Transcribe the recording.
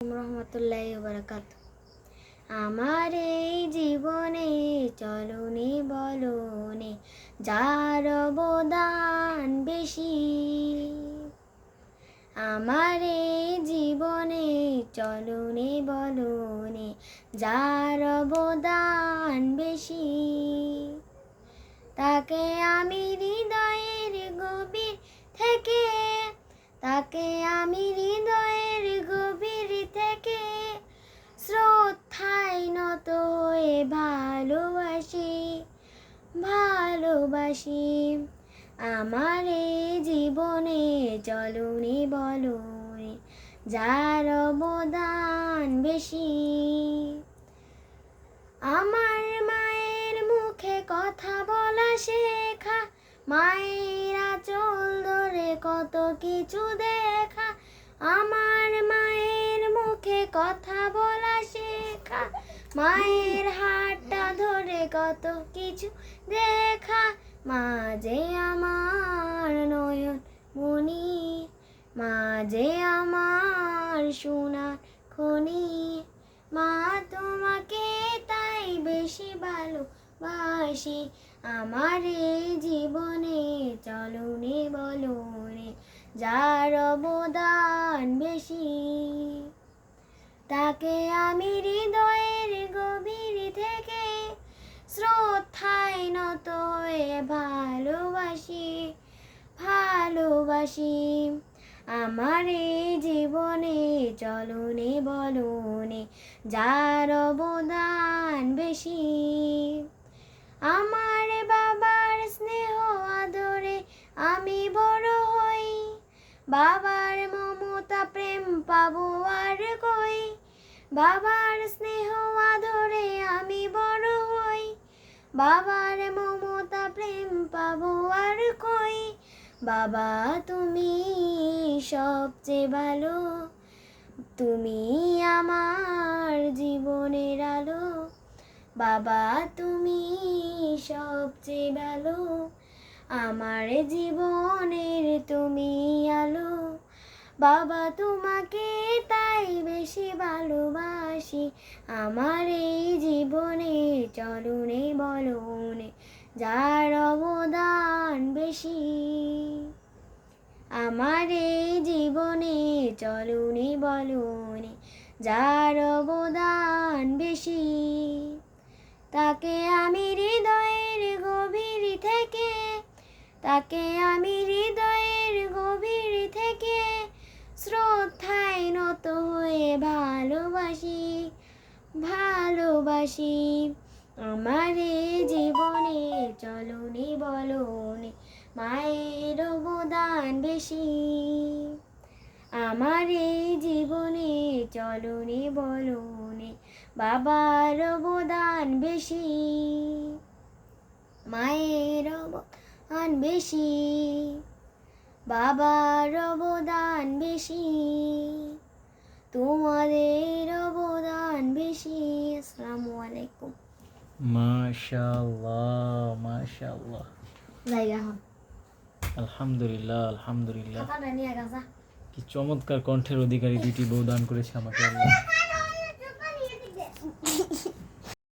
রহমতুল্লাহ বারাকাত আমার এই জীবনে চলনে বলনে যার অবদান বেশি। আমার এই জীবনে চলনে বলনে যার অবদান বেশি। তাকে আমি হৃদয়ের গভীর থেকে, তাকে আমি ভালোবাসি। আমার এই জীবনে চলুনি বলুনি যার অবদান বেশি। আমার মায়ের মুখে কথা বলা শেখা, মায়ের আঁচল ধরে কত কিছু দেখা। আমার মায়ের মুখে কথা বলা শেখা, মায়ের হাতটা কত কিছু দেখা। মা যে আমার নয়ন মনি মা যে আমার সোনার খনি। মা তোমাকে তাই বেশি ভালোবাসি। আমার এই জীবনে চলনে বলনে যার অবদান বেশি। তাকে আমি হৃদয়ের নত হয়ে ভালোবাসি ভালোবাসি। আমার এই জীবনে চলনে বলনে যার অবদান বেশি। আমার বাবার স্নেহ আদরে আমি বড় হই, বাবার মমতা প্রেম পাবো আর কই। বাবার স্নেহ আদরে আমি বড় বাবার মমতা প্রেম পাবো আর কই? বাবা, তুমি সবচেয়ে ভালো। তুমি আমার জীবনের আলো। বাবা, তুমি সবচেয়ে ভালো। আমার জীবনের তুমি আলো। বাবা, তোমাকে তাই বেশি ভালোবাসি। আমার এই জীবনে চলনে বলনে যার অবদান বেশি। আমার এই জীবনে চলনে বলনে যার অবদান বেশি। তাকে আমি হৃদয়ের গভীর থেকে, তাকে আমি হৃদয়ের গভীর থেকে শ্রদ্ধায় নত ভালোবাসি আমার জীবনে চলনি বলনি মায়ের অবদান বেশি। আমার জীবনে চলনি বলনি বাবার অবদান বেশি। মায়ের অবদান বেশি, বাবার অবদান বেশি, তোমাদের অবদান বেশি। আসসালামু আলাইকুম। মাশাআল্লাহ মাশাআল্লাহ। জায়গা হন আলহামদুলিল্লাহ আলহামদুলিল্লাহ। কি চমৎকার কণ্ঠের অধিকারী দুটি বউ দান করেছে আমাকে আল্লাহ।